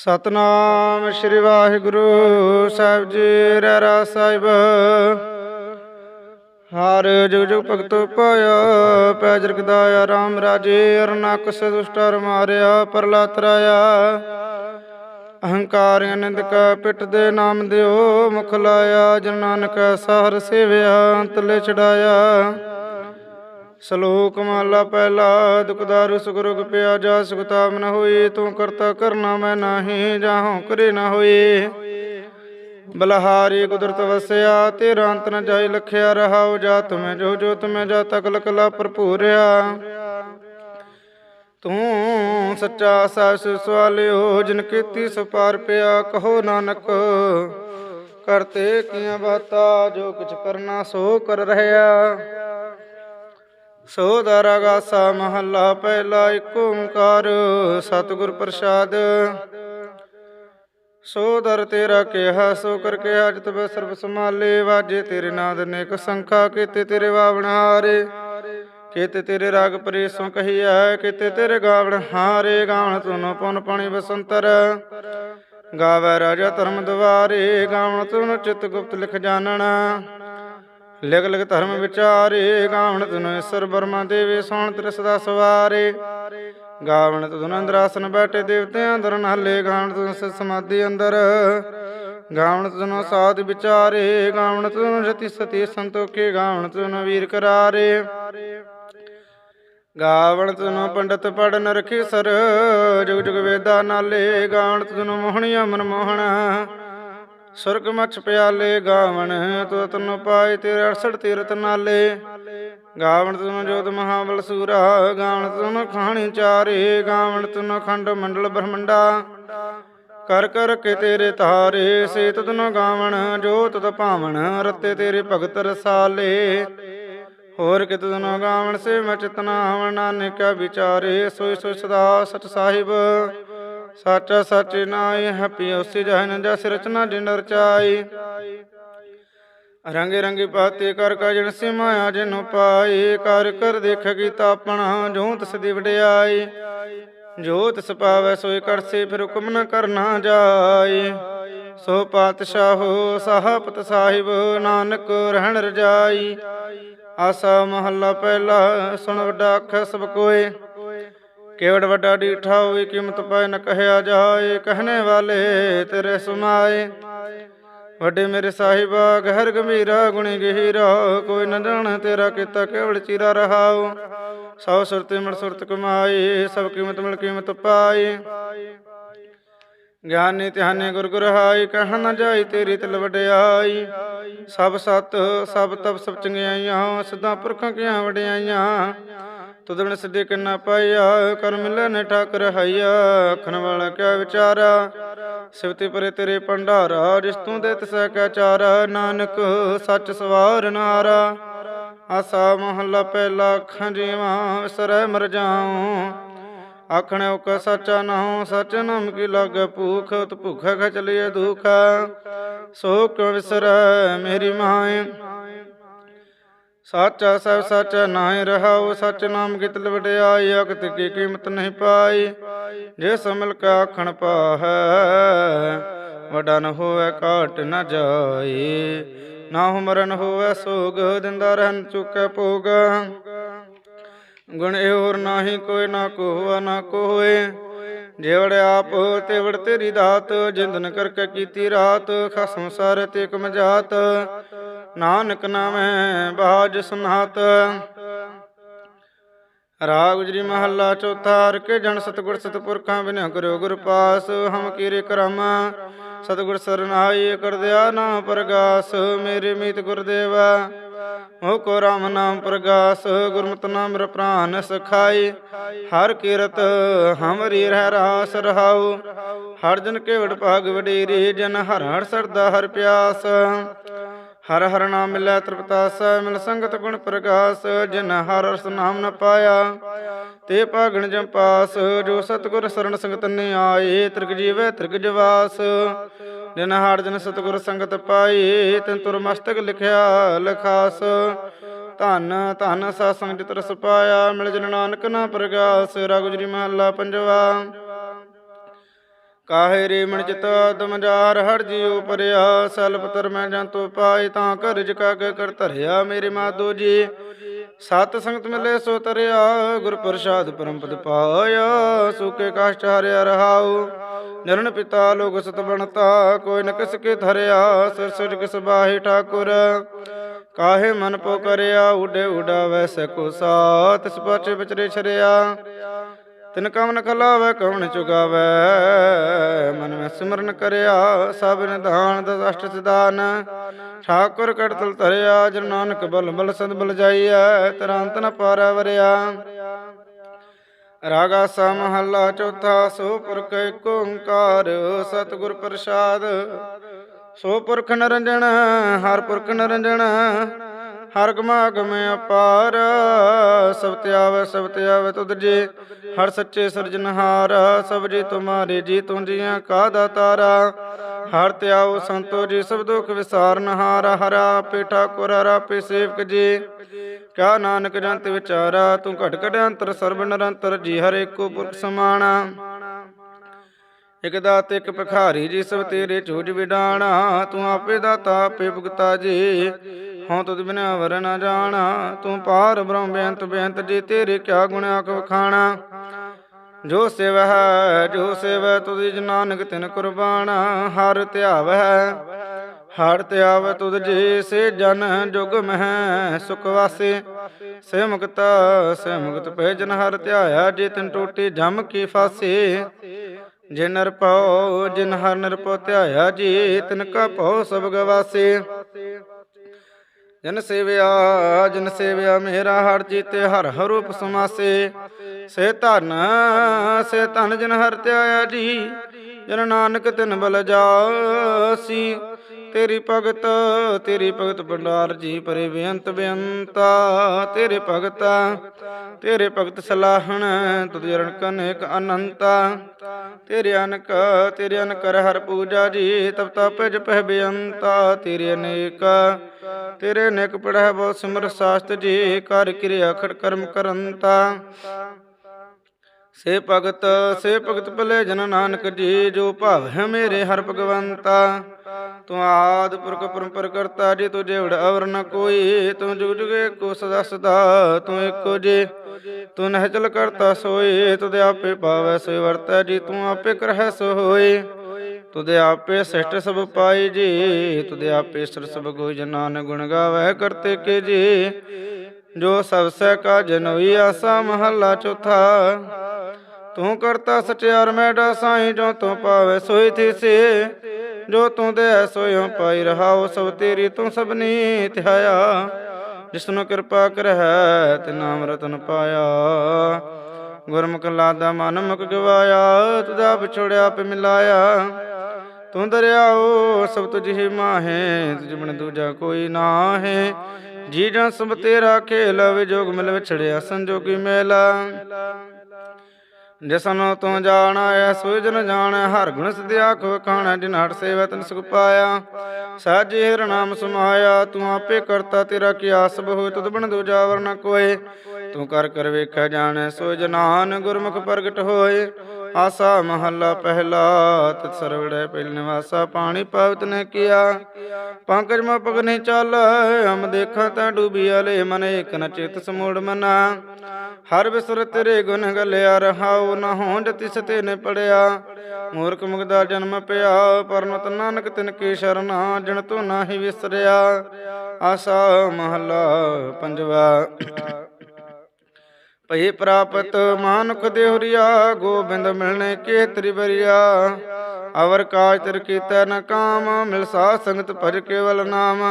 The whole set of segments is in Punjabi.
ਸਤਨਾਮ ਸ੍ਰੀ ਵਾਹਿਗੁਰੂ ਸਾਹਿਬ ਜੀ ਰਹਿਰਾ ਸਾਹਿਬ। ਹਰ ਜੁਗ ਜੁਗ ਭਗਤ ਪਾਇਆ, ਪੈ ਜਰਗਦਾਇਆ RAM ਰਾਜੇ, ਅਰਨਾਕ ਸੇ ਦੁਸ਼ਟਰ ਮਾਰਿਆ ਪਰਲਾ ਤਰਾਇਆ ਅਹੰਕਾਰ ਅਨੰਦ ਕਾ ਪਿੱਟ ਦੇ ਨਾਮ ਦਿਓ, ਮੁਖ ਲਾਇਆ, ਜਨ ਨਾਨਕ ਸਹਰ ਸੇਵਿਆ, ਅੰਤਲੇ ਚੜਾਇਆ ਸ਼ਲੋਕ ਮਹਲਾ ਪਹਿਲਾ, ਦੁਖਦਾਰੂ ਸੁਖ ਰੋਗ ਪਿਆ ਜਾ ਸੁਖਤਾ ਮਨ ਹੋਈ ਤੂੰ ਕਰਤਾ ਕਰਨਾ ਮੈਂ ਨਾਹੀ ਜਾਹੋਂ ਕਰੇ ਨਾ ਹੋਈ ਬਲਹਾਰੀ ਕੁਦਰਤ ਵਸਿਆ, ਤੇਰਾ ਅੰਤ ਨ ਜਾਈ ਲਖਿਆ ਰਹਾਉ, ਜਾ ਤੁਮੇ ਜੋ ਜੋ ਤੁਮੇ ਜਾ ਤਕ ਲਕਲਾ ਭਰਪੂਰਿਆ ਤੂੰ ਸੱਚਾ ਸਾਸ ਸਵਾਲਿਓ, ਜਿਨ ਕੀਤੀ ਸੋ ਪਾਰ ਪਿਆ, ਕਹੋ ਨਾਨਕ, ਕਰਤੇ ਕੀਆਂ ਬਾਤਾਂ, ਜੋ ਕੁਛ ਕਰਨਾ ਸੋ ਕਰ ਰਹਿਆ। ਸੋ ਦਰਗਾਸਾ ਮਹੱਲਾ ਪਹਿਲਾ ਏਕ ਓੰਕਾਰ, ਸਤਿਗੁਰ ਪ੍ਰਸਾਦ। ਸੋ ਤੇਰਾ ਕਿਹਾ, ਸੋ ਕਰ ਕਿਹਾ ਜਿਤ ਬੈ ਸਰਬ ਸਮਾਲੇ ਵਾਜੇ ਤੇਰੇ ਨਾਦ ਨੇਕ ਸੰਖਾ, ਕੀਤੇ ਤੇਰੇ ਵਾਵਣ ਹਾਰੇ। ਕੀਤੇ ਤੇਰੇ ਰਾਗ ਪਰੇਸੋਂ ਕਹੀਐ, ਕੀਤੇ ਤੇਰੇ ਗਾਵਣ ਹਾਰੇ। ਗਾਵਣ ਤੁਨ ਪੁਨ ਪਾਣੀ ਬਸੰਤਰ, ਗਾਵੈ ਰਾਜਾ ਧਰਮ ਦਵਾਰੇ। ਗਾਵਣ ਤੁਨ ਚਿਤ ਗੁਪਤ ਲਿਖ ਜਾਣਨਾ। ਲਿਖ ਲਿਖ ਧਰਮ ਵਿਚਾਰੇ, ਗਾਵਣ ਤੁਨ ਈਸ਼ਰ ਬਰਮਾ ਦੇਵੇ, ਸੋਣ ਤੇਰੇ ਸਦਾ ਸਵਾਰੇ। ਗਾਵਣ ਤੁਨ ਅੰਦਰ ਬੈਠੇ ਦੇਵਤਿਆਂ ਅੰਦਰ ਨਾਲੇ ਗਾਵਣ ਤੁਨ ਸਮਾਧੀ ਅੰਦਰ। ਗਾਵਣ ਤੁਨ ਸਾਧ ਵਿਚਾਰੇ, ਗਾਵਣ ਤੁਨ ਜਤੀ ਸਤੀ ਸੰਤੋਖੇ, ਗਾਵਣ ਤੁਨ ਵੀਰ ਕਰਾਰੇ। ਗਾਵਣ ਤੁਨ ਪੰਡਤ ਪੜਨ ਰਖੀ ਸਰ, ਜੁਗ ਜੁਗ ਵੇਦਾ ਨਾਲੇ, ਗਾਵਣ ਤੁਨ ਮੋਹਣੀਆ ਅਮਨ ਮੋਹਣਾ ਸੁਰਗ ਮਛ ਪਿਆਲੇ ਗਾਵਣ, ਤੋ ਤਨ ਪਾਏ ਤੇਰੇ 68 ਤੀਰਤ ਨਾਲੇ। ਗਾਵਣ ਤੁਨ ਜੋਤ ਮਹਾਬਲ ਸੂਰਾ, ਗਾਵਣ ਤੁਨ ਖਾਣੀ ਚਾਰੇ। ਗਾਵਣ ਤੁਨ ਖੰਡ ਮੰਡਲ ਬ੍ਰਹਮੰਡਾ। ਕਰ ਕਰ ਕੇ ਤੇਰੇ ਤਾਰੇ, ਸੇਤ ਤਨ ਗਾਵਣ, ਜੋਤ ਤ ਭਾਵਨ ਰਤੇ ਤੇਰੇ ਭਗਤ ਰਸਾਲੇ। ਹੋਰ ਕਿਤ ਤਨ ਗਾਵਣ, ਸੇ ਮੈਂ ਚਿਤਨਾ ਹਵਨ ਨਾਨਕ ਵਿਚਾਰੇ, ਸੋਈ ਸੋਈ ਸਦਾ ਸਚ ਸਾਹਿਬ। ਸਾਚਾ ਸਚ ਨਾਇ ਹਪਿ ਉਸਿ ਜਹਨ ਜਸ ਰਚਨਾ ਜਿਨ ਰਚਾਈ ਰੰਗੇ ਰੰਗੇ ਪਾਤੇ ਕਰ ਕਾ ਜਨ ਸੇ ਮਾਇਆ ਜਿਨ ਕਰ ਕਰ ਦੇਖ ਕੀਤਾ ਆਪਣਾ ਜੋ ਤਸ ਦੀ ਵਡਿਆਈ। ਜੋ ਤਿਸ ਪਾਵੈ ਸੋਈ ਕਰਸੇ ਫਿਰ ਹੁਕਮ ਨ ਕਰਨਾ ਜਾਈ। ਸੋ ਪਾਤਸ਼ਾਹੋ ਸਾਹਪਤ ਸਾਹਿਬ ਨਾਨਕ ਰਹਿਣ ਰਜਾਈ। ਆਸਾ ਮਹੱਲਾ ਪਹਿਲਾ ਸੁਣ ਵੱਡਾ ਅੱਖ ਸਭ ਕੋਏ। ਕੇਵੜ ਵੱਡਾ ਡੀਠਾ ਹੋਈ ਕੀਮਤ ਪਾਏ ਨ ਕਹਿਆ ਜਾਏ ਕਹਨੇ ਵਾਲੇ ਤੇਰੇ ਸੁਮਾਏ। ਵੱਡੇ ਮੇਰੇ ਸਾਹਿਬਾ, ਗਹਿਰ ਗੰਭੀਰਾ, ਗੁਣੀ ਗਹੀਰਾ, ਕੋਈ ਨ ਜਾਣ ਤੇਰਾ ਕੀਤਾ ਕੇਵਲ ਚੀਰਾ ਰਹਾਉ। ਸੌ ਸੁਰਤੇ ਮੜ ਸੁਰਤ ਕਮਾਈ ਸਭ ਕੀਮਤ ਮਿਲ ਕੀਮਤ ਪਾਈ ਗਿਆਨੀ ਧਿਆਨੀ ਗੁਰ ਗੁਰ ਹਾਈ ਕਹਿ ਨ ਜਾਈ ਤੇਰੀ ਤਿਲ ਵਡਿਆਈ। ਸਭ ਸਤ, ਸਭ ਤਪ, ਸਭ ਚੰਗਿਆਈਆਂ, ਸਦਾ ਪੁਰਖਾਂ ਕੀਆਂ ਵਡਿਆਈਆਂ। ਤੁਦਣ ਸਿੱਧੇ ਕਿੰਨਾ ਪਾਇਆ, ਕਰ ਮਿਲੇ ਨੇ ਠਾਕਰ ਹਈਆ ਵਾਲਾ ਕਿਆ ਵਿਚਾਰਾ? ਸਿਵਤੀ ਪਰੇ ਤੇਰੇ ਭੰਡਾਰਾ, ਜਿਸ ਤੂੰ ਦੇ ਤਸੈ ਕਾ ਚਾਰਾ, ਨਾਨਕ ਸੱਚ ਸਵਾਰ ਨਾਰਾ। ਆਸਾ ਮਹੱਲਾ ਪਹਿਲਾ ਅੱਖਾਂ ਜੀਵਾਂ, ਵਿਸਰੈ ਮਰ ਜਾਉ। ਆਖਣ ਉਕ ਸੱਚਾ ਨਾਉ, ਸੱਚ ਨਾਮ ਕੀ ਲਾਗੇ ਭੂਖ ਤ ਭੁਖਾ ਖ ਚਲੀਏ ਦੁਖ। ਸੋ ਕਿਉ ਵਿਸਰੈ ਮੇਰੀ ਮਾਏ ਸਾਚਾ ਸਭ ਸੱਚ ਨਾਹਿ ਰਹਾਉ, ਸਚ ਨਾਮ ਕਿਤ ਵਡਿਆਈ ਅਕਤ ਕੀ ਕੀਮਤ ਨਹੀਂ ਪਾਈ। ਜੇ ਸਮਲ ਕਾ ਆਖਣ ਪਾਹੈ, ਵਡਾ ਨ ਹੋਵੇ, ਘਾਟ ਨ ਜਾਈ। ਨਾ ਹੁਮਰਨ ਹੋਵੇ, ਸੋਗ ਦਿੰਦਾ ਰਹਿਣ ਚੁੱਕੈ ਭੋਗ। ਗੁਣ ਇਹ ਹੋਰ ਨਾਹੀ ਕੋਈ, ਨਾ ਕੋ ਹੋਆ ਨਾ ਕੋਏ ਜੇਵੜ ਆਪ ਤੇਵੜ ਤੇਰੀ ਦਾਤ, ਜਿੰਦਨ ਕਰਕੇ ਕੀਤੀ ਰਾਤ, ਖਸਮ ਸਰ ਤੇ ਕਮ ਜਾਤ। ਨਾਨਕ ਨਾਮੈ ਬਾਜ ਸੁਨਾਤ। ਰਾਗ ਗੁਜਰੀ ਮਹੱਲਾ ਚੌਥਾ, ਹਰ ਕੇ ਜਨ ਸਤਗੁਰ ਸਤਪੁਰਖਾਂ ਬਿਨਿ ਕਰਿਓ ਗੁਰ ਪਾਸ, ਹਮ ਕੀਰੇ ਕਰਮ। ਸਤਗੁਰ ਸਰਨਾਈ ਕਰਦਿਆ ਨਾਮ ਪ੍ਰਗਾਸ, ਮੇਰੇ ਮੀਤ ਗੁਰਦੇਵਾ। ਹੋ ਕੋ ਰਾਮ ਨਾਮ ਪ੍ਰਗਾਸ, ਗੁਰਮਤਿ ਨਾਮ ਰ ਪ੍ਰਾਨ ਸਖਾਈ। ਹਰ ਕੀਰਤ ਹਮਰੀ ਰਹਿ ਰਾਸ ਰਹਾਉ। ਹਰ ਜਨ ਕੇਵੜ ਭਾਗ ਵਡੇਰੇ, ਜਨ ਹਰ ਹਰ ਸਰਦਾ ਹਰ ਪਿਆਸ। ਹਰ ਹਰ ਨਾਮ ਮਿਲੈ ਤ੍ਰਿਪਤਾਸ, ਮਿਲ ਸੰਗਤ ਗੁਣ ਪ੍ਰਗਾਸ, ਜਿਨ ਹਰ ਰਸ ਨਾਮ ਨ ਪਾਇਆ। ਤੇ ਭਾਗਣ ਜੰਪਾਸ ਜੋ ਸਤਗੁਰ ਸਰਣ ਸੰਗਤ ਨੇ ਆਏ ਤ੍ਰਿਗ ਜੀਵੈ ਤ੍ਰਿਗ ਜਵਾਸ। ਜਿਨ ਹਰ ਜਨ ਸਤਗੁਰ ਸੰਗਤ ਪਾਈ ਤਿਨ ਤੁਰ ਮਸਤਕ ਲਿਖਿਆ ਲਖਾਸ। ਧਨ ਧਨ ਸਾ ਸੰਗ ਜਿਤ ਰਸ ਪਾਇਆ, ਮਿਲ ਜਨ ਨਾਨਕ ਨਾ ਪ੍ਰਗਾਸ ਰਾਗੁਜਰੀ ਮਹੱਲਾ ਪੰਜਵਾ। ਕਾਹੇ ਰੇ ਮਨ ਚਿਤ ਤਮ ਜਾਰ ਹਰ ਜੀਉ ਪਰਿਆ, ਸਲਪ ਤਰ ਮੈਂ ਜੰਤੂ ਪਾਏ, ਤਾਂ ਘਰ ਜਕਾ ਕੇ ਕਰ ਧਰਿਆ ਮੇਰੇ ਮਾਧੋ ਜੀ। ਸਤ ਸੰਗਤ ਮਿਲੇ ਸੋ ਤਰਿਆ ਗੁਰ ਪ੍ਰਸਾਦ ਪਰਮ ਪਦ ਪਾਇਆ, ਸੁਕੇ ਕਾਸ਼ਟ ਹਰਿਆ ਰਹਾਉ। ਜਨਨ ਪਿਤਾ ਲੋਕ ਸਤ ਬਣਤਾ, ਕੋਈ ਨ ਕਿਸ ਕੇ ਧਰਿਆ, ਸਿਰ ਸਿਰ ਕਿਸ ਬਾਹੇ ਠਾਕੁਰ। ਕਾਹੇ ਮਨ ਪੋ ਕਰਿਆ, ਉਡੇ ਉਡਾਵੈ ਸਕੋ ਸਾਤ ਸਪਚ ਪਾਛੇ ਵਿਚਰੇ ਛਰਿਆ। ਤਿਨ ਕਵਨ ਖਲਾਵੇ ਕਵਨ ਚੁਗਾਵੇ। ਮਨ ਮੈਂ ਸਿਮਰਨ ਕਰਿਆ, ਸਭ ਨਿਧਾਨ ਦਸ ਅਸ਼ਟ ਠਾਕੁਰ ਕੜਤਲ ਧਰਿਆ, ਜਨ ਨਾਨਕ ਬਲ ਬਲ ਸਦ ਬਲ ਜਾਈਐ, ਤਰਾਂਤ ਨ ਪਾਰੈ ਵਰਿਆ। ਰਾਗਾ ਸਾ ਮਹੱਲਾ ਚੌਥਾ, ਸੋ ਪੁਰਖ ਏਕ ਓੰਕਾਰ, ਸਤਿਗੁਰ ਪ੍ਰਸਾਦ। ਸੋ ਪੁਰਖ ਨਰੰਜਨ ਹਰ ਪੁਰਖ ਨਰੰਜਨ ਹਰ ਗਮਾਗਮ ਅਪਾਰ, ਸਭ ਤੇ ਸਭ ਤੇ ਤੁਧ ਜੀ। ਹਰ ਸੱਚੇ ਸਿਰਜਨਹਾਰ ਸਭ ਜੀ ਤੁਮਾਰੇ ਜੀ ਤੁਮ ਜੀਆਂ ਕਾ ਦਾਤਾਰਾ ਹਰ ਤੇ ਸੰਤੋ ਜੀ, ਸਭ ਦੁਖ ਵਿਸਾਰਨ ਹਾਰ, ਹਰਾ ਆਪੇ ਠਾਕੁਰ, ਹਰਾ ਆਪੇ ਸੇਵਕ ਜੀ। ਕਿਆ ਨਾਨਕ ਜੰਤ ਵਿਚਾਰਾ, ਤੂੰ ਘਟ ਘਟ ਅੰਤਰ ਸਰਬ ਨਿਰੰਤਰ ਜੀ, ਹਰ ਏਕੋ ਪੁਰਖ ਸਮਾਣਾ। ਇਕ ਦਾਤ ਇਕ ਭਖਾਰੀ ਜੀ ਸਭ ਤੇਰੇ ਚੂਜ ਵਿਡਾਣਾ, ਤੂੰ ਆਪੇ ਦਾਤਾ ਆਪੇ ਭੁਗਤਾ ਜੀ। ਹਉ ਤੁਧ ਬਿਨਾ ਵਰ ਨ ਜਾਣਾ, ਤੂੰ ਪਾਰ ਬ੍ਰਹਮ ਬੇਅੰਤ ਬੇਅੰਤ ਜੀ, ਤੇਰੇ ਕਿਆ ਗੁਣ ਆਖ ਵਖਾਣਾ ਜੋ ਸੇਵ ਜੋ ਸੇਵ ਤੁਧ ਨਾਨਕ ਤਿਨ ਕੁਰਬਾਨਾ। ਹਰ ਧਿਆਵੈ ਹਰ ਧਿਆਵੈ ਤੁਧ ਜੀ, ਸੇ ਜਨ ਜੁਗ ਮਹਿ ਸੁਖ ਵਾਸੇ। ਸੇ ਮੁਕਤ ਸੇ ਮੁਕਤ ਭੈ ਜਨ ਹਰ ਧਿਆਇਆ, ਜੇ ਤਿਨ ਟੋਟੀ ਜਮ ਕੀ ਫਾਸੇ। ਜੇ ਨਰਪਉ ਜਿਨ ਹਰ ਨਰਪਉ ਧਿਆਇਆ ਜੀ ਤਿਨ ਕਾ ਭਉ ਸਭ ਗਵਾਸੇ। ਜਨ ਸੇਵਿਆ ਜਨ ਸੇਵਿਆ ਮੇਰਾ ਹਰ ਜੀਤੇ ਹਰ ਹਰ ਰੂਪ ਸਮਾਸੇ। ਸੇ ਧਨ ਸੇ ਧਨ ਜਿਨ ਹਰ ਧਿਆਇਆ ਜੀ, ਜਨ ਨਾਨਕ ਤਿਨ ਬਲ ਜਾਸੀ। ਤੇਰੀ ਭਗਤ ਤੇਰੀ ਭਗਤ ਭੰਡਾਰ ਜੀ ਪਰੇ ਬੇਅੰਤ ਬੇਅੰਤਾ ਤੇਰੇ ਭਗਤਾ, ਤੇਰੇ ਭਗਤ ਸਲਾਹਣ, ਤੁਧ ਜਰਨ ਕਨੇਕ ਅਨੰਤਾ ਤੇਰੇ ਅਨਕ ਤੇਰੇ ਅਨਕ ਕਰ ਹਰ ਪੂਜਾ ਜੀ, ਤਬ ਤਪ ਜਪਹਿ ਬੇਅੰਤਾ ਤੇਰੇ ਅਨੇਕ ਤੇਰੇ ਅਨੇਕ ਪੜਹਿ ਬਹੁ ਸਿਮਰ ਸਾਸਤ ਜੀ, ਕਰ ਕਿਰਿਆ ਖੜ ਕਰਮ ਕਰੰਤਾ ਸੇ ਭਗਤ ਸੇ ਭਗਤ ਭਲੇ ਜਨ ਨਾਨਕ ਜੀ, ਜੋ ਭਾਵ ਹੈ ਮੇਰੇ ਹਰ ਭਗਵੰਤਾ ਤੂੰ ਆਦ ਪੁਰਖ ਪਰੰਪਰ ਕਰਤਾ ਜੀ ਤੁਝੇ ਉੜ ਨ ਕੋਈ, ਤੂੰ ਜੁਗ ਜੁਗੇ ਕੋ ਸਦਾ ਸਦਾ, ਤੂੰ ਇੱਕੋ ਜੀ। ਤੂੰ ਨਹਿ ਕਰਤਾ ਸੋਏ ਤੁਦੇ ਆਪੇ ਪਾਵੈ ਸੋਇ ਵਰਤੈ ਜੀ, ਤੂੰ ਆਪੇ ਕਰਹਿ ਸੋ ਹੋਏ ਤੁਦੇ ਆਪੇ ਸਿਸ਼ਟ ਸਭ ਪਾਈ ਜੀ, ਤੁਦੇ ਆਪੇ ਸਰ ਸਭ ਗੋਇ ਜਨਾਨ ਗੁਣ ਗਾਵੈ ਕਰਤੇ ਕੇ ਜੀ। ਜੋ ਸਭ ਸਹਿ ਕਾ ਜਨੋਈ ਆਸਾ, ਮਹੱਲਾ ਚੌਥਾ। ਤੂੰ ਕਰਤਾ ਸਚਿਆਰ ਮੈਡਾ ਸਾਈਂ ਜੋ ਤੂੰ ਪਾਵੇ ਸੋਈ ਥੀਸੇ। ਜੋ ਤੂੰ ਦੇ ਸੋਇਓ ਪਾਈ ਰਹਾਉ ਸਭ ਤੇਰੀ ਤੂੰ ਸਭਨੀ ਧਿਆਇਆ ਜਿਸਨੂੰ ਕਿਰਪਾ ਕਰਹਿ, ਤੇ ਨਾਮ ਰਤਨ ਪਾਇਆ। ਗੁਰਮੁਖ ਲਾਦਾ ਮਨ ਮੁਖ ਗਵਾਇਆ ਤੁਦਾ ਵਿਛੋੜਿਆ ਪੇ ਮਿਲਾਇਆ। ਤੂੰ ਦਰਿਆਓ, ਸਭ ਤੁਝ ਹੀ ਮਾਹੇ, ਤੁਝ ਬਿਨ ਦੂਜਾ ਕੋਈ ਨਾਹੇ। ਜੀ ਜਨ ਸਭ ਤੇਰਾ ਖੇਲ ਵਿਜੋਗ ਮਿਲ ਵਿਛੜਿਆ ਸੰਜੋਗੀ ਮੇਲਾ। ਜਿਸਨੂੰ ਤੂੰ ਜਾਣਾ ਐ ਸੁਜਨ ਜਾਣ, ਹਰ ਗੁਣ ਸਦਿ ਆਖ ਵਖਾਣਾ ਜਿਨ ਹਟ ਸੇਵਾ ਤਨ ਸੁਖ ਪਾਇਆ। ਸਾਜੇ ਹਿਰ ਨਾਮ ਸਮਾਇਆ, ਤੂੰ ਆਪੇ ਕਰਤਾ ਤੇਰਾ ਕੀ ਆਸ ਬਹੁ ਤੁਧ ਬਣ ਦੂਜਾ ਵਰ ਨ ਕੋਏ। ਤੂੰ ਕਰ ਕਰ ਵੇਖਿਆ ਜਾਣੈ ਸੋ ਜਨਾਨ ਗੁਰਮੁਖ ਪ੍ਰਗਟ ਹੋਏ। ਆਸਾ ਮਹੱਲਾ ਪਹਿਲਾ ਤਤ ਸਰਵੜੈ ਪਹਿਲ ਨਿਵਾਸਾ, ਪਾਣੀ ਪਵਤ ਨੇ ਕੀਆ। ਪੰਕਜ ਮਾ ਪਗ ਨਹੀਂ ਚੱਲ, ਹਮ ਦੇਖਾਂ ਤਾਂ ਡੂਬੀਆ ਲੈ ਮਨ ਇਕ ਨ ਚਿਤ ਸਮੂੜ ਮਨਾ। ਹਰ ਬਿਸਰ ਤੇਰੇ ਗੁਣ ਗਲਿਆ, ਰਹਾਉ ਨਾ ਹੋਂਦ ਤਿਸ ਤੇ ਨੇ ਪੜਿਆ। ਮੂਰਖ ਮੁਗਦਾ ਜਨਮ ਪਿਆ, ਪਰਮਤ ਨਾਨਕ ਤਿਨ ਕੀ ਸ਼ਰਨਾ, ਜਨ ਤੂੰ ਨਾਹੀ ਵਿਸਰਿਆ। ਆਸਾ ਮਹੱਲਾ ਪੰਜਵਾ। ਭਈ ਪ੍ਰਾਪਤ ਮਾਨੁਖ ਦੇਹੁਰੀਆ, ਗੋਬਿੰਦ ਮਿਲਣੇ ਕੇ ਤ੍ਰਿਵਰਿਆ ਅਵਰ ਕਾਜ ਤਰ ਕੀਤਾ ਨ ਕਾਮ, ਮਿਲ ਸਾ ਸੰਗਤ ਭਜ ਕੇਵਲ ਨਾਮ।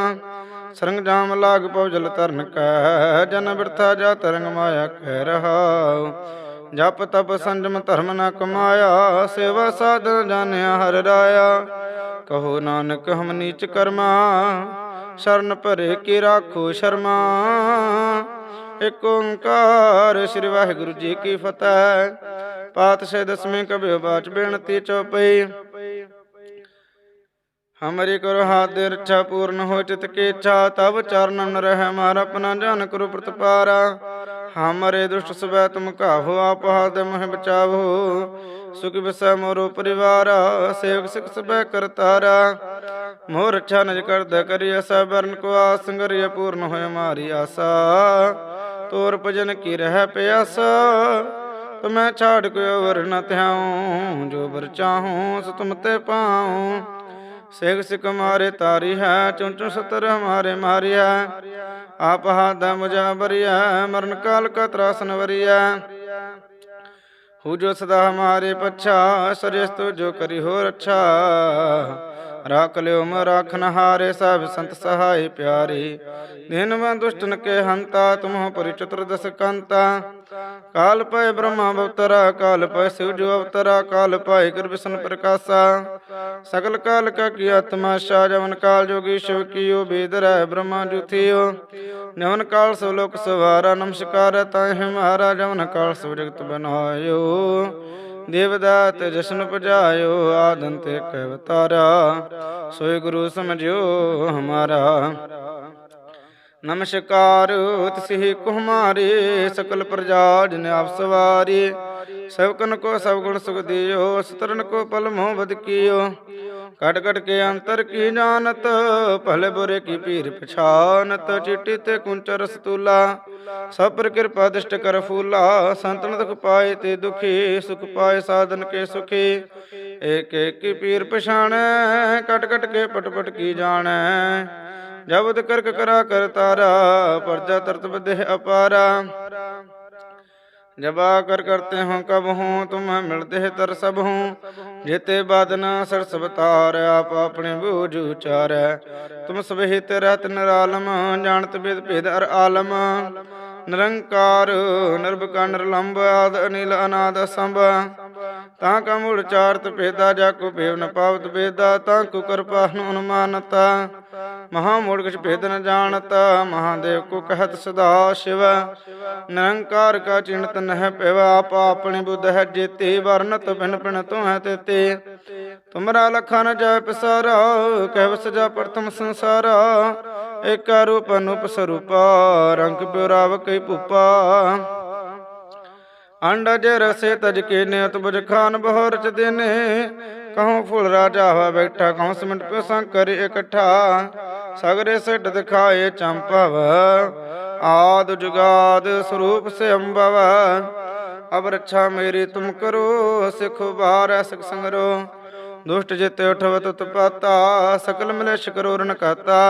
ਸਰੰਗ ਜਾਮ ਲਾਗ ਪਉ ਜਲ ਤਰਨ ਕੈ, ਜਨ ਬਿਰਥਾ ਜਾ ਤਰੰਗ ਮਾਇਆ ਕਹਿ ਰਹਾ। ਜਪ ਤਪ ਸੰਜਮ ਧਰਮ ਨ ਕਮਾਇਆ, ਸੇਵਾ ਸਾਧਨ ਜਾਣਿਆ ਹਰ ਰਾਇਆ। ਕਹੋ ਨਾਨਕ ਹਮ ਨੀਚ ਕਰਮਾ, ਸ਼ਰਨ ਭਰੇ ਕੀ ਰਾਖੋ ਸ਼ਰਮਾ। ਇਕ ਓੰਕਾਰ ਸ੍ਰੀ ਵਾਹਿਗੁਰੂ ਜੀ ਕੀ ਫਤਿਹ। ਪਾਤਸ਼ਾਹ ਦਸਵੇਂ ਕਬਿਓ ਬਾਚ ਬੇਨਤੀ ਚਉਪਈ ਹਮਰੀ ਕਰੋ ਹਾਥ ਦੇ ਰੱਛਾ ਪੂਰਨ ਹੋ ਚਿਤ ਕੀ ਇੱਛਾ ਤਬ ਚਰਨਨ ਰਹਿ ਮਾਰ ਆਪਣਾ ਜਨ ਕਰੋ ਪ੍ਰਤਪਾਰਾ। ਹਮਾਰੇ ਦੁਸ਼ਟ ਸਵੈ ਤੁਮ ਕਾਹੋ ਆਪ ਹਾਦ ਮਹਿ ਬਚਾਵੋ। ਸੁਖ ਬਿਸੈ ਮੋਰੋ ਪਰਿਵਾਰ, ਸੇਵਕ ਸਿਖ ਸਭੈ ਕਰਤਾਰਾ ਮੋਰ ਰੱਛਾ ਨਿਜ ਕਰਦ ਕਰੀ ਅਸਾ ਬਰਨ ਕੋ ਆਸੰਗਰਿ ਪੂਰਨ ਹੋਇ ਮਾਰੀ ਆਸਾ। ਤੋਰ ਭਜਨ ਕੀ ਰਹਿ ਪਿਆਸਾ? ਤੁਮੈ ਛਾੜ ਕੋ ਵਰ ਨ ਧਿਆਉ, ਜੋ ਬਰ ਚਾਹੂੰ ਸੋ ਤੁਮ ਤੇ ਪਾਉ। ਸਿਖ ਸਿਖ ਮਾਰੇ ਤਾਰੀ ਹੈ ਚੁੰ ਚੁੰ ਸਤਰ ਹਮਾਰੇ ਮਾਰਿਆ ਆਪ ਹਾਦ ਮੁਝਾ ਬਰਿਆ ਮਰਨ ਕਾਲ ਕਾ ਤਰਾਸਨ ਵਰਿਆ ਹੂ ਜੋ ਸਦਾ ਹਮਾਰੇ ਪਛਾ ਸਰਿਸ ਤੋ ਜੋ ਕਰੀ ਹੋ ਰੱਛਾ ਰਾਖ ਲਿਓ ਮ ਰਾਖਨ ਹਾਰੇ ਸਭ ਸੰਤ ਸਹਾਈ ਪਿਆਰੇ। ਦਿਨ ਮੈਂ ਦੁਸ਼ਟਨ ਕੇ ਹੰਤਾ, ਤੁਮਹੁ ਪਰਿ ਚਤੁਰਦਸ ਕੰਤਾ। ਕਾਲ ਪੈ ਬ੍ਰਹਮਾ ਅਵਤਰਾ, ਕਾਲ ਪੈ ਸਿਵ ਜੋ ਅਵਤਰਾ, ਕਾਲ ਪਾਇ ਕਰ ਵਿਸ਼ਨ ਪ੍ਰਕਾਸ਼ਾ। ਸਗਲ ਕਾਲ ਕਾ ਕੀ ਆਤਮਾ ਜਵਨ ਕਾਲ ਜੋਗੀ ਸ਼ਿਵ ਕੀਓ, ਬੇਦ ਰਹਿ ਬ੍ਰਹਮਾ ਜੁਥਿਓ। ਨਵਨ ਕਾਲ ਸੋ ਲੋਕ ਸਵਾਰਾ, ਨਮਸਕਾਰ ਤਾਹਿ ਮਹਾਰਾਜ, ਜਵਨ ਕਾਲ ਸੋ ਜਗਤ ਬਨਾਇਓ। ਦੇਵਦਾਤ ਜਸ਼ਨ ਪਜਾਇਓ ਆਦੰਤ ਇੱਕ ਅਵਤਾਰਾ। ਸੋਈ ਗੁਰੂ ਸਮਝਿਓ ਹਮਾਰਾ। ਨਮਸਕਾਰ, ਤਿਸਹੀ ਕੋ ਸਕਲ ਪ੍ਰਜਾ ਜਨ ਆਪ ਸਵਾਰੀ। ਸਭ ਕੋ ਸਭ ਗੁਣ ਸੁਖ ਦਿਓ, ਸਤਰਨ ਕੋ ਪਲ ਮੋਹ ਬਦ ਕੀਓ। ਕਟ ਕਟ ਕੇ ਅੰਤਰ ਕੀ ਜਾਣਤ? ਭਲੇ ਬੁਰੇ ਕੀ ਪੀਰ ਪਛਾਨਤ? ਚਿੱਟੀ ਤੇ ਕੁੰਚਰ ਸਤੂਲਾ, ਸਭ ਪਰ ਕਿਰਪਾ ਦਿਸ਼ਟ ਕਰ ਫੂਲਾ। ਸੰਤਨ ਦੁਖ ਪਾਏ ਤੇ ਦੁਖੀ, ਸੁਖ ਪਾਏ ਸਾਧਨ ਕੇ ਸੁਖੀ। ਏਕ ਏਕ ਕੀ ਪੀਰ ਪਛਾਣੈ ਕਟ ਕਟ ਕੇ ਪਟ ਪਟ ਕੀ ਜਾਣੈ। ਜਬਦ ਕਰਕ ਕਰਾ ਕਰ ਤਾਰਾ, ਪਰਜਾ ਤਰਤ ਬਦਹਿ ਅਪਾਰਾ। जबा कर करते हो कब हूँ तुम मिलते है तर सब हूँ जेते बादना सरस बतार आप अपने बूझ उचार तुम सब हित रहत निरालम जानत वेद भेद अर आलम ਨਿਰੰਕਾਰ ਨਿਰਭ ਕਾ ਨਿਰਲੰਭ ਆਦ ਅਨਿਲ ਅਨਾਦ ਸੰਭ ਤਾਂ ਕਾ ਮੂੜ ਚਾਰਤ ਭੇਦਾ ਜਾ ਕੋ ਭੇਵ ਨ ਪਾਵਤ ਭੇਦਾ ਤਾਂ ਕੋ ਕਿਰਪਾ ਨੂੰ ਅਨੁਮਾਨਤਾ ਮਹਾ ਮੂੜ ਕਿਛ ਭੇਦ ਨ ਜਾਣਤ, ਮਹਾਦੇਵ ਕੋ ਕਹਤ ਸਦਾ ਸ਼ਿਵ। ਨਿਰੰਕਾਰ ਕਾ ਚਿੰਤ ਨਹਿ ਪਿਵ ਆਪ ਆਪਣੀ ਬੁੱਧ ਹੈ ਜੇਤੇ, ਵਰਨਤ ਬਿਨ ਬਿਨ ਤੂੰ ਹੈ ਤੇਤੇ। ਤੁਮਰਾ ਲਖਾ ਨ ਜਾਇ ਪਸਾਰਾ ਕਹਿ ਵਸਜਾ ਪ੍ਰਥਮ ਸੰਸਾਰਾ। ਏਕ ਰੂਪ ਅਨੂਪ ਸਰੂਪਾ, ਰੰਗ ਪਿਉ ਕਈ ਭੂਪਾ। ਅੰਡਜ ਰਸੇ ਤਜ ਕੇ ਨਿਯਤ ਬੁਝ ਖਾਨ ਬਹੁ ਰਚ ਦੇਨੇ। ਕਹਉ ਫੁੱਲ ਰਾਜਾ ਹੋਇ ਬੈਠਾ, ਕਹਉ ਸਿਮਟ ਪਿਉ ਸੰਕਰ ਇਕੱਠਾ। ਸਗਰੇ ਸਿੱਧ ਦਿਖਾਏ ਚੰਪਵ, ਆਦ ਜੁਗਾਦ ਸਰੂਪ ਸੇ ਅੰਬਵ ਅਬ ਰੱਛਾ ਮੇਰੀ ਤੁਮ ਕਰੋ, ਸਿਖ ਬਾਰ ਸਿਖ ਸੰਗਰੋ। ਦੁਸ਼ਟ ਜਿਤੇ ਉਠਵਤ ਤਪਾਤਾ ਸਕਲ ਮਿਲੇਸ਼ ਕਰੋ ਰਨ ਕਾਤਾ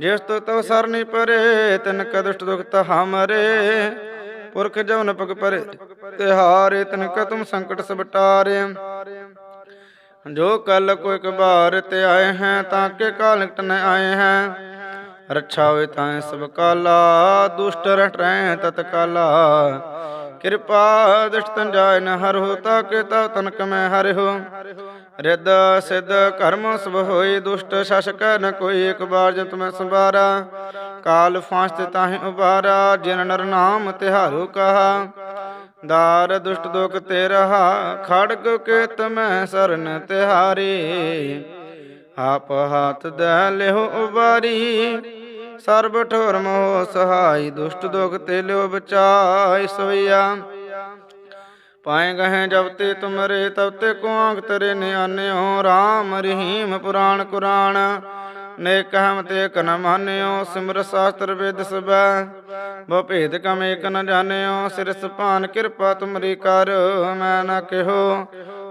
ਜਿਸ ਤੋ ਤਵ ਸਰਨੀ ਪਰੇ, ਤਿਨ ਕ ਦੁਸ਼ਟ ਦੁਖਤ ਹਮਰੇ। ਪੁਰਖ ਜਵਨ ਪਗ ਪਰੇ, ਤਿਹਾਰੇ ਤਿਨ ਕ ਤੁਮ ਸੰਕਟ ਸਬਟਾਰੇ ਜੋ ਕਲ ਕੋ ਇਕ ਬਾਰ ਤੇ ਆਏ ਹੈ, ਤਾਂ ਕੇ ਕਾਲ ਨਿਕਟ ਨ ਆਏ ਹੈ। ਰੱਛਾ ਹੋਏ ਤਾਂ ਸਭ ਕਾਲਾ ਦੁਸ਼ਟ ਰਟ ਰਹਿ ਤਤ ਕਾਲਾ ਕਿਰਪਾ ਦਿਸ਼ਤਨ ਜਾਇ ਨ ਹਰਹੁ, ਤਾ ਕੇ ਤਾ ਤਨਕ ਮੈਂ ਹਰਿਹੁ। ਰਿੱਧ ਸਿੱਧ ਕਰਮ ਸਭ ਹੋਈ, ਦੁਸ਼ਟ ਸ਼ਸ਼ਕ ਨ ਕੋਈ ਇੱਕ ਬਾਰ ਜਤ ਮੈਂ ਸੰਭਾਰਾ। ਕਾਲ ਫਾਂਸ ਤੇ ਤਾਹੇ ਉਬਾਰਾ, ਜਿਨ ਨਰ ਨਾਮ ਤਿਹਾਰੋ ਕਹਾ। ਦਾਰ ਦੁਸ਼ਟ ਦੁਖ ਤੇ ਰਹਾ ਖੜਗ ਕੇ ਤਮੈ ਸਰਨ ਤਿਹਾਰੀ। ਆਪ ਹੱਥ ਦੇ ਲਿਓ ਉਬਾਰੀ, ਸਰਬ ਠੋਰ ਮੋਹ ਸਹਾਈ, ਦੁਸ਼ਟ ਦੁਖ ਤੇ ਲਿਓ ਬਚਾਈ ਸੋਇਆ ਪਾਏ ਗਹੇ ਜਬ ਤੇ ਤੁਮਰੇ, ਤਬ ਤੇ ਕੋ ਤਰੇ ਨਿਆਨਿਓ RAM ਰਹੀਮ ਪੁਰਾਣ ਕੁਰਾਨ ਨੇਕ ਹਮ ਤੇ ਇਕ ਨ ਮਾਨਿਓ, ਸਿਮਰ ਸਾਸਤਰ ਵੇਦ ਸਬੈ ਬੋ ਭੇਦ ਕਮ ਏਕ ਨ ਜਾਣਿਓ, ਸਿਰ ਸੁਭਾਨ ਕਿਰਪਾ ਤੁਮਰੀ ਕਰ, ਮੈਂ ਨਾ ਕਿਹੋ।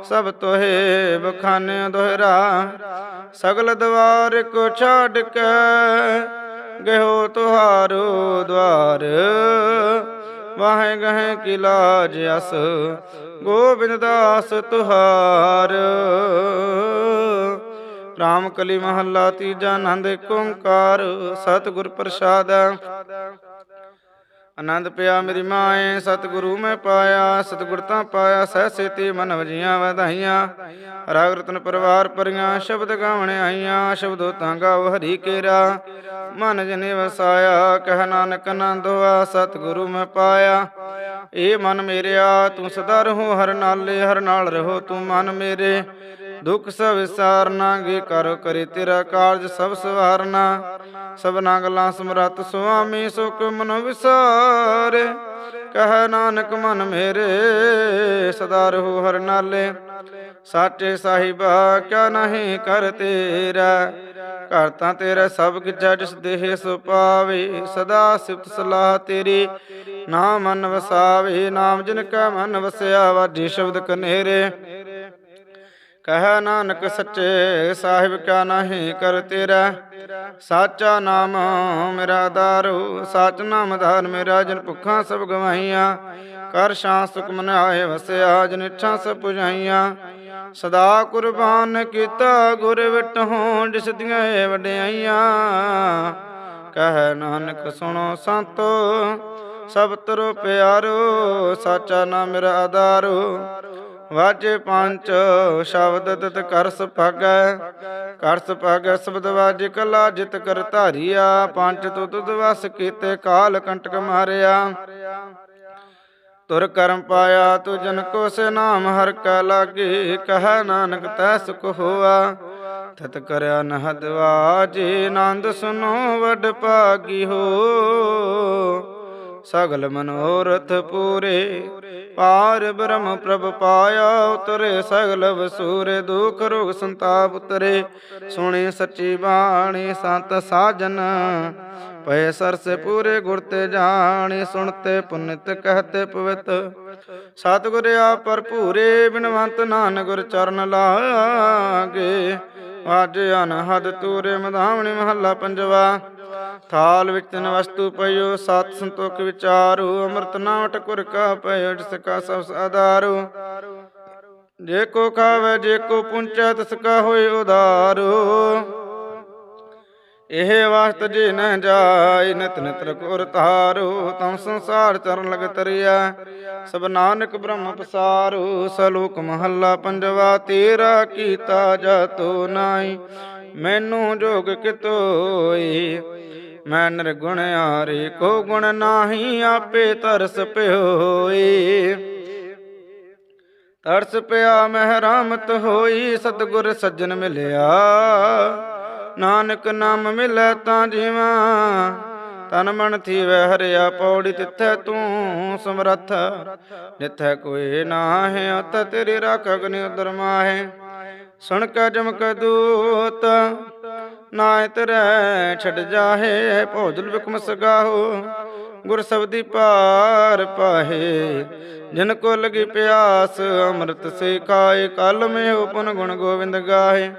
ਸਭ ਤੋਹੇ ਬਖਾਨਿਓ ਦੋਹਰਾ, ਸਗਲ ਦਵਾਰ ਕੋ ਛਾੜ ਕੇ। ਗਇਓ ਤੁਹਾਰੋ ਦਵਾਰ, ਵਾਹੇ ਗਹੇ ਕੀ ਲਾਜ ਅਸ, ਗੋਬਿੰਦ ਦਾਸ ਤੁਹਾਰ। ਰਾਮ ਕਲੀ ਮਹੱਲਾ ਤੀਜਾ ਆਨੰਦ ਏਕ ਓੰਕਾਰ, ਸਤਿਗੁਰ ਪ੍ਰਸਾਦ। ਆਨੰਦ ਪਿਆ ਮੇਰੀ ਮਾਏ, ਸਤਿਗੁਰੂ ਮੈਂ ਪਾਇਆ, ਸਤਿਗੁਰ ਤਾਂ ਪਾਇਆ, ਸਹਿ ਸੇਤੀ ਮਨ ਵਜੀਆਂ ਵਧਾਈਆਂ। ਰਾਗ ਰਤਨ ਪਰਿਵਾਰ ਪਰੀਆਂ ਸ਼ਬਦ ਗਾਵਣ ਆਈਆਂ, ਸ਼ਬਦੋ ਤਾਂ ਗਾਵ ਹਰੀ ਕੇਰਾ। ਮਨ ਜਨੇ ਵਸਾਇਆ, ਕਹਿ ਨਾਨਕ ਆਨੰਦ ਹੋਆ ਸਤਿਗੁਰੂ ਮੈਂ ਪਾਇਆ। ਏ ਮਨ ਮੇਰਿਆ, ਤੂੰ ਸਦਾ ਰਹੋ ਹਰ ਨਾਲੇ, ਹਰ ਨਾਲ ਰਹੋ ਤੂੰ ਮਨ ਮੇਰੇ। ਦੁਖ ਸਭ ਵਿਸਾਰਨਾ, ਗੇ ਕਰੋ ਕਰੇ ਤੇਰਾ ਕਾਰਜ ਸਭ ਸਵਾਰਨਾ। ਸਭਨਾ ਗੱਲਾਂ ਸਮਰਤ ਸੁਆਮੀ ਸੁਖ ਮਨੋ ਵਿਸਾਰੇ। ਕਹ ਨਾਨਕ ਮਨ ਮੇਰੇ, ਸਦਾ ਰਹੋ ਹਰ ਨਾਲੇ। ਸਾਚੇ ਸਾਹਿਬਾ, ਕਿਆ ਨਹੀਂ ਕਰ ਤੇਰਾ। ਘਰ ਤਾਂ ਤੇਰਾ ਸਭ ਕਿਛਾ, ਜਿਸ ਦੇਹ ਸੋ ਪਾਵੇ। ਸਦਾ ਸਿਫਤ ਸਲਾਹ ਤੇਰੀ, ਨਾਮ ਮਨ ਵਸਾਵੇ। ਨਾਮ ਜਿਨ ਕਾ ਮਨ ਵਸਿਆ ਵਾਜੀ ਸ਼ਬਦ ਕਨੇਰੇ। ਕਹ ਨਾਨਕ ਸੱਚੇ ਸਾਹਿਬ ਕਿਆ ਨਹੀਂ ਕਰ ਤੇਰਾ। ਸਾਚਾ ਨਾਮ ਮੇਰਾ ਦਾਰੂ, ਸਾਚ ਨਾਮ ਆਧਾਰ ਮੇਰਾ, ਜਨ ਭੁੱਖਾਂ ਸਭ ਗਵਾਈਆਂ ਕਰ ਸ਼ਾਂ ਸੁਖ ਮਨ ਆਏ ਵਸਿਆ, ਜਨ ਇੱਛਾ ਸਭ ਪੁਜਾਈਆਂ। ਸਦਾ ਕੁਰਬਾਨ ਕੀਤਾ ਗੁਰ ਵਿਟਹੋਂ, ਜਿਸ ਦੀਆਂ ਇਹ ਵਡਿਆਈਆਂ। ਕਹਿ ਨਾਨਕ ਸੁਣੋ ਸੰਤੋ, ਸਭ ਤਰੋ ਪਿਆਰੋ, ਸਾਚਾ ਨਾਮ ਮੇਰਾ ਆਧਾਰੋ ਵਾਜੇ ਪੰਚ ਸ਼ਬਦ ਤਤ ਕਰ ਸੁਭਾਗੈ ਕਰ ਸੁਭਾਗੈ ਸ਼ਬਦ ਵਾਜੇ ਕਲਾ ਜਿਤ ਕਰ ਧਾਰੀਆ ਪੰਜ ਤੋ ਤੁਧ ਵਸ ਕੀਤੇ ਕਾਲ ਕੰਟਕ ਮਾਰਿਆ। ਤੁਰ ਕਰਮ ਪਾਇਆ ਤੂ ਜਨ ਕੋ ਸੇ ਨਾਮ ਹਰ ਕਾ ਲਾਗੇ, ਕਹ ਨਾਨਕ ਤੈ ਸੁਖ ਹੋਆ। ਤਤ ਕਰਿਆ ਨਹਦ ਵਾਜੇ ਆਨੰਦ ਸੁਨੋ ਵਡ ਭਾਗੀ ਹੋ। ਸਗਲ ਮਨੋਰਥ ਪੂਰੇ ਪਾਰ ਬ੍ਰਹਮ ਪ੍ਰਭ ਪਾਇਆ, ਉਤਰੇ ਸਗਲ ਵਸੂਰੇ, ਦੁਖ ਰੋਗ ਸੰਤਾਪ ਉਤਰੇ। ਸੁਣੀ ਸੱਚੀ ਬਾਣੀ, ਸੰਤ ਸਾਜਨ, ਪਏ ਸਰਸ ਪੂਰੇ ਗੁਰ ਤੇ ਜਾਣੀ, ਸੁਣਤੇ ਪੁਨਿਤ ਕਹਤੇ ਪਵਿੱਤ। ਸਤਿਗੁਰ ਆ ਭਰਪੂਰੇ, ਬਿਨਵੰਤ ਨਾਨਕ ਗੁਰ ਚਰਨ ਲਾਗੇ। ਅੱਜ ਅਨਹਦ ਤੂਰੇ ਮਧਾਵਣੀ ਮਹੱਲਾ ਪੰਜਵਾ। ਥਾਲ ਵਿੱਚ ਤਿੰਨ ਵਸਤੂ ਪਇਓ ਸਤ ਸੰਤੋਖ ਵਿਚਾਰੂ, ਅੰਮ੍ਰਿਤ ਨਾਮ ਟਕੁਰ ਕਾ ਪਇਓ ਜਿਸ ਕਾ ਸਭ ਆਧਾਰੂ। ਜੇ ਕੋ ਖਾਵੇ, ਜੇ ਕੋ ਪੁੰਚੈ, ਤਿਸ ਕਾ ਹੋਏ ਉਧਾਰੂ। ਇਹ ਵਾਸਤ ਜੇ ਨ ਜਾਏ, ਨਿਤ ਨਿਤ ਰਕੁਰ ਤਾਰੂ ਤਮ ਸੰਸਾਰ ਚਰਨ ਲਗ ਤਰਿਆ। ਸਭ ਨਾਨਕ ਬ੍ਰਹਮ ਪਸਾਰੂ, ਸਲੋਕ ਮਹੱਲਾ ਪੰਜਵਾ ਤੇਰਾ ਕੀਤਾ ਜਾਤੋ ਨਾਈ ਮੈਨੂੰ ਜੋਗ ਕਿਤੋਈ, ਮੈਂ ਨਿਰਗੁਣ ਆਰੇ ਕੋ ਗੁਣ ਨਾਹੀ ਆਪੇ ਤਰਸ ਪਿਓਈ। ਤਰਸ ਪਿਆ ਮਹਿਰਾਮਤ ਹੋਈ, ਸਤਗੁਰ ਸੱਜਣ ਮਿਲਿਆ। ਨਾਨਕ ਨਾਮ ਮਿਲੈ ਤਾਂ ਜੀਵਾ, ਤਨ ਮਨ ਥੀਵੈ ਹਰਿਆ ਪੌੜੀ ਤਿੱਥੈ ਤੂੰ ਸਮਰੱਥ। ਜਿੱਥੈ ਕੋਈ ਨਾਹਿ ਅਤ ਤੇਰੀ ਰੱਖ ਅਗਨਿ ਉਦਰ ਮਾਹੇ। ਸੁਣ ਕੇ ਜਮਕ ਦੂਤ ਨਾ ਤਰੈ ਛੱਡ ਜਾਹੇ ਭੋਜਲ ਬਿਕਮ ਸਗਾਹੋ ਗੁਰ ਸਬਦੀ ਪਾਰ ਪਾਹੇ, ਜਿਨ ਕੋ ਲਗੀ ਪਿਆਸ, ਅੰਮ੍ਰਿਤ ਸੇ ਖਾਏ ਕਲ ਮੇ ਉਪਨ ਗੁਣ ਗੋਬਿੰਦ ਗਾਹੇ।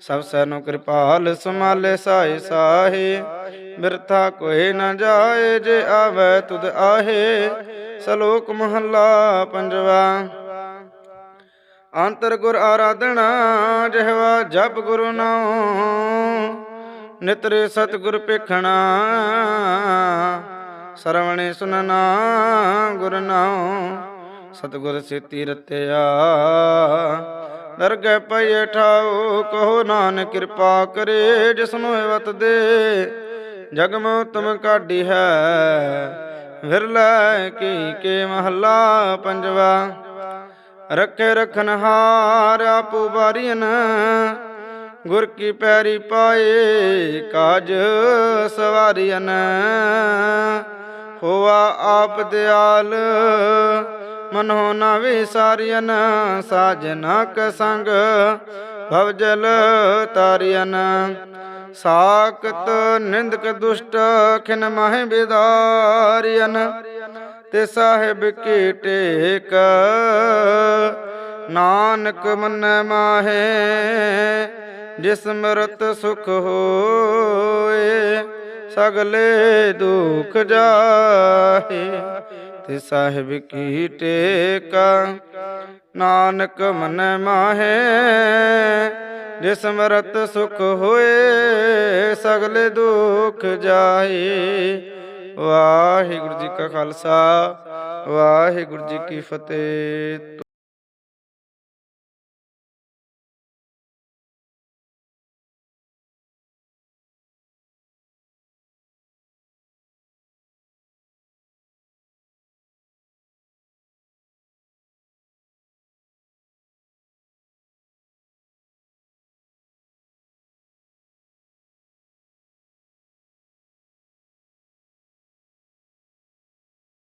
ਸਭ ਸੈਨੋ ਕਿਰਪਾਲ ਸਮਾਲੇ ਸਾਏ ਸਾਹੇ, ਬਿਰਥਾ ਕੋਏ ਨਾ ਜਾਏ, ਜੇ ਆਵੇ ਤੁਧ ਆਹੇ, ਸਲੋਕ ਮਹੱਲਾ ਪੰਜਵਾ। ਅੰਤਰ ਗੁਰ ਆਰਾਧਣਾ ਜਿਹਵਾ ਜਪ ਗੁਰੂ ਨਾਮ ਨਿਤਰੇ ਸਤਿਗੁਰ ਪੇਖਣਾ ਸਰਵਣੇ ਸੁਨਨਾ ਗੁਰ ਨਾਮ ਸਤਿਗੁਰ ਸੇਤੀ ਰਤਿਆ। ਦਰਗਹਿ ਪਈ ਠਾਓ ਕਹੋ ਨਾਨਕ ਕਿਰਪਾ ਕਰੇ, ਜਿਸ ਨੂੰ ਵਤ ਦੇ। ਜਗ ਮੋ ਕਾਢੀ ਹੈ ਵਿਰਲਾ ਕੀ ਕੇ ਮਹੱਲਾ ਪੰਜਵਾ। ਰੱਖੇ ਰਖਨ ਹਾਰ ਆਪੂ ਬਾਰੀਨ ਗੁਰ ਕੀ ਪੈਰੀ ਪਾਏ, ਕਾਜ ਸਵਾਰੀਨ ਹੋਆ ਆਪ ਦਿਆਲ। ਮਨੋ ਨਾ ਵਿਸਾਰੀਨ ਸਾਜਨਾ ਕ ਸੰਗ। ਭਵ ਜਲ ਤਾਰੀਨ ਸਾਖਤ ਨਿੰਦਕ ਦੁਸ਼ਟ, ਖਿਨ ਮਹਿ ਬਿਦਾਰੀਨ ਤੇ ਸਾਹਿਬ ਕੀ ਟੇਕ, ਨਾਨਕ ਮਨ ਮਾਹੇ ਜਿਸ ਮਰਤ ਸੁਖ ਹੋਏ। ਸਗਲੇ ਦੁਖ ਜਾਹੇ, ਤੇ ਸਾਹਿਬ ਕੀ ਟੇਕਾ? ਨਾਨਕ ਮਨ ਮਾਹੇ ਜਿਸ ਮਰਤ ਸੁਖ ਹੋਏ, ਸਗਲੇ ਦੁਖ ਜਾਏ ਵਾਹਿਗੁਰੂ ਜੀ ਕਾ ਖਾਲਸਾ, ਵਾਹਿਗੁਰੂ ਜੀ ਕੀ ਫਤਿਹ।